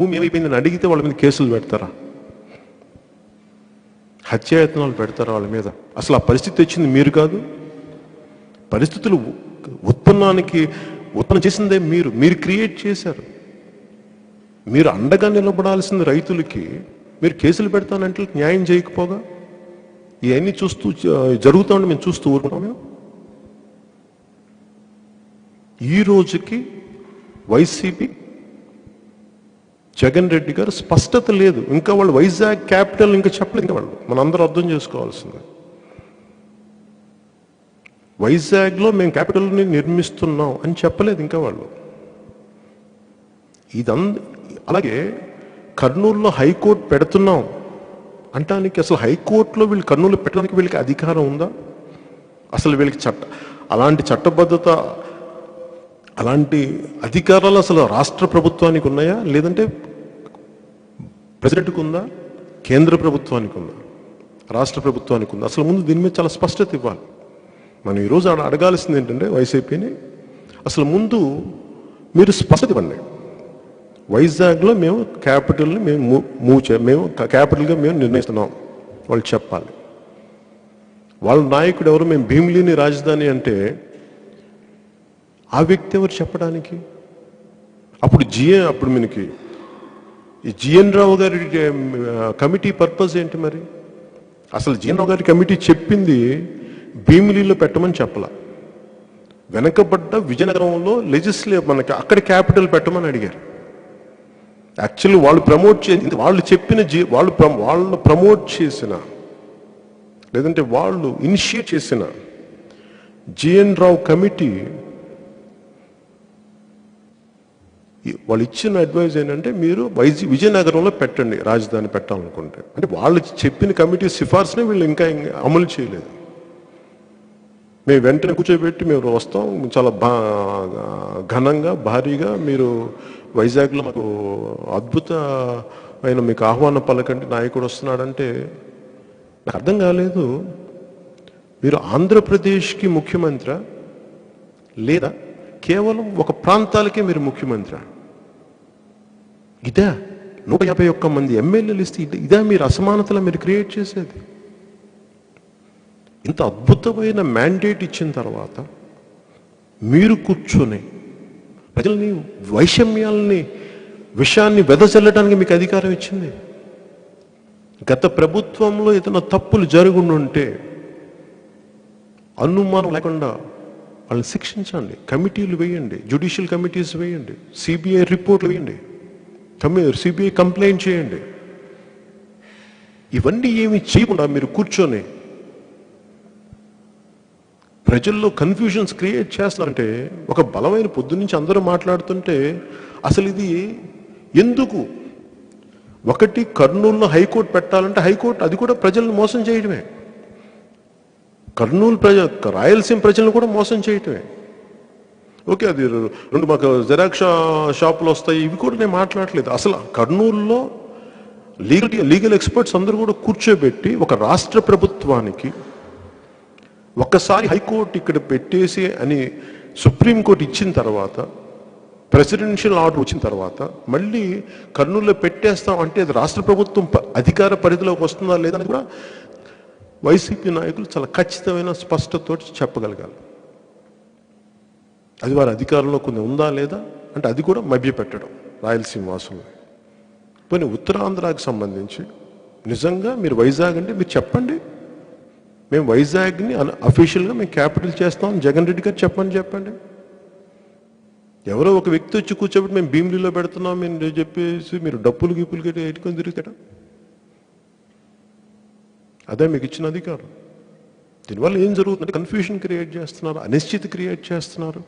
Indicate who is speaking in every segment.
Speaker 1: భూమి ఏమైపోయిందని అడిగితే వాళ్ళ మీద కేసులు పెడతారా? హత్యాయత్నాలు పెడతారా వాళ్ళ మీద? అసలు ఆ పరిస్థితి వచ్చింది మీరు కాదు? పరిస్థితులు ఉత్పన్నానికి ఉత్పన్నం చేసిందే మీరు. మీరు క్రియేట్ చేశారు. మీరు అండగా నిలబడాల్సిన రైతులకి. మీరు కేసులు పెడతానంటే న్యాయం చేయకపోగా? ఇవన్నీ చూస్తూ జ- ఉండి మేము చూస్తూ ఊరుకున్నాం మేము. ఈ రోజుకి వైసీపీ జగన్ రెడ్డి గారు స్పష్టత లేదు. ఇంకా వాళ్ళు వైజాగ్ క్యాపిటల్ ఇంకా చెప్పలేదు ఇంకా వాళ్ళు మనందరూ అర్థం చేసుకోవాల్సింది. వైజాగ్లో మేము క్యాపిటల్ని నిర్మిస్తున్నాం అని చెప్పలేదు ఇంకా వాళ్ళు. ఇదంద అలాగే కర్నూలులో హైకోర్టు పెడుతున్నాం. అంటానికి అసలు హైకోర్టులో వీళ్ళు కర్నూలు పెట్టడానికి వీళ్ళకి అధికారం ఉందా? అసలు వీళ్ళకి చట్ట అలాంటి చట్టబద్ధత అలాంటి అధికారాలు అసలు రాష్ట్ర ప్రభుత్వానికి ఉన్నాయా? లేదంటే ప్రెసిడెంట్కి ఉందా కేంద్ర ప్రభుత్వానికి ఉందా రాష్ట్ర ప్రభుత్వానికి ఉందా అసలు ముందు దీని మీద చాలా స్పష్టత ఇవ్వాలి. మనం ఈరోజు అడగాల్సింది ఏంటంటే వైసీపీని అసలు ముందు మీరు స్పష్టత ఇవ్వండి. వైజాగ్లో మేము క్యాపిటల్ని మేము మూవ్ చే మేము క్యాపిటల్గా మేము నిర్ణయిస్తున్నాం. వాళ్ళు చెప్పాలి. వాళ్ళ నాయకుడు ఎవరు? మేము భీమిలీని రాజధాని అంటే ఆ వ్యక్తి ఎవరు చెప్పడానికి? అప్పుడు జిఏ అప్పుడు మనకి ఈ జిఎన్ రావు గారి కమిటీ పర్పస్ ఏంటి మరి? అసలు జిఎన్ రావు గారి కమిటీ చెప్పింది భీమిలీలో పెట్టమని చెప్పల. వెనకబడ్డ విజయనగరంలో లెజిస్లే మనకి అక్కడ క్యాపిటల్ పెట్టమని అడిగారు. యాక్చువల్లీ వాళ్ళు ప్రమోట్ చే వాళ్ళు చెప్పిన జీ వాళ్ళు ప్ర- వాళ్ళు ప్రమోట్ చేసిన లేదంటే వాళ్ళు ఇనిషియేట్ చేసిన జిఎన్ రావు కమిటీ ఈ- వాళ్ళు ఇచ్చిన అడ్వైజ్ ఏంటంటే మీరు వైజి విజయనగరంలో పెట్టండి రాజధాని పెట్టాలనుకుంటే. అంటే వాళ్ళు చెప్పిన కమిటీ సిఫార్సుని వీళ్ళు ఇంకా ఇంకా అమలు చేయలేదు. మేము వెంటనే కూర్చోబెట్టి మేము వస్తాం చాలా బా ఘనంగా భారీగా మీరు వైజాగ్లో మాకు అద్భుతమైన మీకు ఆహ్వానం పలకండి నాయకుడు వస్తున్నాడంటే నాకు అర్థం కాలేదు. మీరు ఆంధ్రప్రదేశ్కి ముఖ్యమంత్రి? లేదా కేవలం ఒక ప్రాంతాలకే మీరు ముఖ్యమంత్రి. ఇదే నూట యాభై ఒక్క మంది ఎమ్మెల్యేలు ఇస్తే ఇదే మీరు అసమానతలు మీరు క్రియేట్ చేసేది. ఇంత అద్భుతమైన మ్యాండేట్ ఇచ్చిన తర్వాత మీరు కూర్చొని ప్రజల్ని వైషమ్యాల్ని విషయాన్ని వెదజల్లడానికి మీకు అధికారం ఇచ్చింది. గత ప్రభుత్వంలో ఏదైనా తప్పులు జరుగుండుంటే అనుమానం లేకుండా వాళ్ళని శిక్షించండి. కమిటీలు వేయండి. జ్యుడిషియల్ కమిటీస్ వేయండి. సిబిఐ రిపోర్ట్లు వేయండి. సిబిఐ కంప్లైంట్ చేయండి. ఇవన్నీ ఏమి చేయకుండా మీరు కూర్చొని ప్రజల్లో కన్ఫ్యూజన్స్ క్రియేట్ చేస్తారంటే ఒక బలమైన పొద్దు నుంచి అందరూ మాట్లాడుతుంటే అసలు ఇది ఎందుకు? ఒకటి కర్నూలులో హైకోర్టు పెట్టాలంటే హైకోర్టు అది కూడా ప్రజలను మోసం చేయడమే. కర్నూలు ప్రజ రాయలసీమ ప్రజలను కూడా మోసం చేయటమే. ఓకే అది రెండు మాకు జెరాక్ష షాపులు వస్తాయి ఇవి కూడా నేను మాట్లాడలేదు. అసలు కర్నూలులో లీగల్ లీగల్ ఎక్స్పర్ట్స్ అందరూ కూడా కూర్చోబెట్టి ఒక రాష్ట్ర ప్రభుత్వానికి ఒక్కసారి హైకోర్టు ఇక్కడ పెట్టేసి అని సుప్రీంకోర్టు ఇచ్చిన తర్వాత ప్రెసిడెన్షియల్ ఆర్డర్ వచ్చిన తర్వాత మళ్ళీ కర్నూలులో పెట్టేస్తాం అంటే అది రాష్ట్ర ప్రభుత్వం ప- అధికార పరిధిలోకి వస్తుందా లేదని కూడా వైసీపీ నాయకులు చాలా ఖచ్చితమైన స్పష్టతతో చెప్పగలగాలి. అది వారి అధికారంలో కొన్ని ఉందా లేదా అంటే అది కూడా మభ్యపెట్టడం రాయలసీమ వాసులు పోనీ ఉత్తరాంధ్రాకి సంబంధించి నిజంగా మీరు వైజాగ్ అంటే మీరు చెప్పండి. మేము వైజాగ్ని అఫీషియల్గా మేము క్యాపిటల్ చేస్తాం జగన్ రెడ్డి గారు చెప్పని చెప్పండి. ఎవరో ఒక వ్యక్తి వచ్చి కూర్చోబెట్టి మేము భీమిలీలో పెడుతున్నాం మేము చెప్పేసి మీరు డప్పులు గిప్పులు కట్టి ఎట్టుకొని తిరుగుతాడా? అదే మీకు ఇచ్చిన అధికారం. దీనివల్ల ఏం జరుగుతుందంటే కన్ఫ్యూషన్ క్రియేట్ చేస్తున్నారు అనిశ్చితి క్రియేట్ చేస్తున్నారు.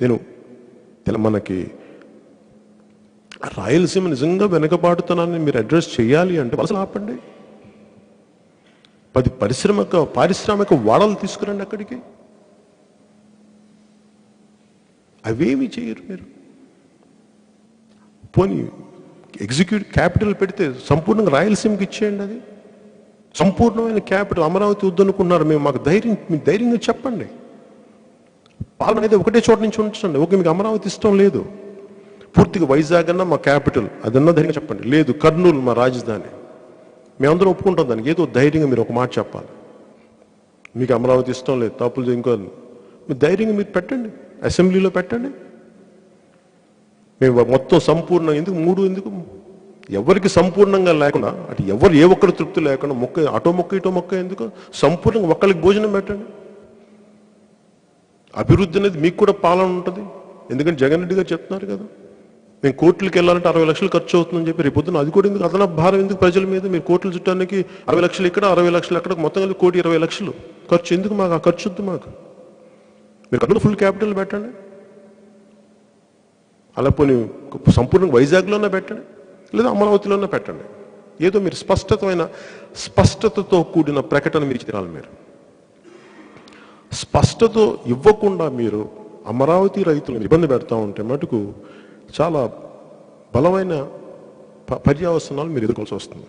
Speaker 1: నేను ఇలా మనకి రాయలసీమ నిజంగా వెనుకబాటుతనాన్ని మీరు అడ్రస్ చేయాలి అంటే అసలు ఆపండి. పది పరిశ్రమక పారిశ్రామిక వాడలు తీసుకురండి అక్కడికి. అవేమి చేయరు మీరు. పోనీ ఎగ్జిక్యూటివ్ క్యాపిటల్ పెడితే సంపూర్ణంగా రాయలసీమకి ఇచ్చేయండి అది. సంపూర్ణమైన క్యాపిటల్ అమరావతి వద్దనుకున్నారు మేము. మాకు ధైర్యం మీకు ధైర్యంగా చెప్పండి. పాలన అయితే ఒకటే చోట నుంచి ఉంచండి. ఓకే మీకు అమరావతి ఇష్టం లేదు. పూర్తిగా వైజాగ్ అన్న మా క్యాపిటల్ అదన్నా ధైర్యంగా చెప్పండి. లేదు కర్నూలు మా రాజధాని. మేమందరం ఒప్పుకుంటాం దానికి. ఏదో ధైర్యంగా మీరు ఒక మాట చెప్పాలి. మీకు అమరావతి ఇష్టం లేదు తప్పులు ఇంకో మీరు ధైర్యంగా మీరు పెట్టండి. అసెంబ్లీలో పెట్టండి. మేము మొత్తం సంపూర్ణ. ఎందుకు? మూడు ఎందుకు? ఎవరికి సంపూర్ణంగా లేకుండా అటు ఎవరు ఏ ఒక్కరు తృప్తి లేకుండా మొక్క అటో మొక్క ఇటో మొక్క ఎందుకు? సంపూర్ణంగా ఒక్కరికి భోజనం పెట్టండి. అభివృద్ధి అనేది మీకు కూడా పాలన ఉంటుంది. ఎందుకంటే జగన్ రెడ్డి గారు చెప్తున్నారు కదా మేము కోర్టులకు వెళ్ళాలంటే అరవై లక్షలు ఖర్చు అవుతుందని చెప్పి రేపు అది కూడా ఎందుకు? అదనపు భారం ఎందుకు ప్రజల మీద? మీరు కోర్టులు చుట్టానికి అరవై లక్షలు ఇక్కడ అరవై లక్షలు అక్కడ మొత్తం కలిపి కోటి ఇరవై లక్షలు. ఖర్చు ఎందుకు మాకు? ఆ ఖర్చు వద్దు మాకు. మీరు కన్నులు ఫుల్ క్యాపిటల్ పెట్టండి. అలా పోనీ సంపూర్ణంగా వైజాగ్లోనే పెట్టండి. లేదా అమరావతిలోనే పెట్టండి. ఏదో మీరు స్పష్టతమైన స్పష్టతతో కూడిన ప్రకటన మీరు తినాలి మీరు. స్పష్టత ఇవ్వకుండా మీరు అమరావతి రైతులను ఇబ్బంది పెడతా ఉంటే మటుకు చాలా బలమైన పర్యావసనాలు మీరు ఎదుర్కోవాల్సి వస్తుంది.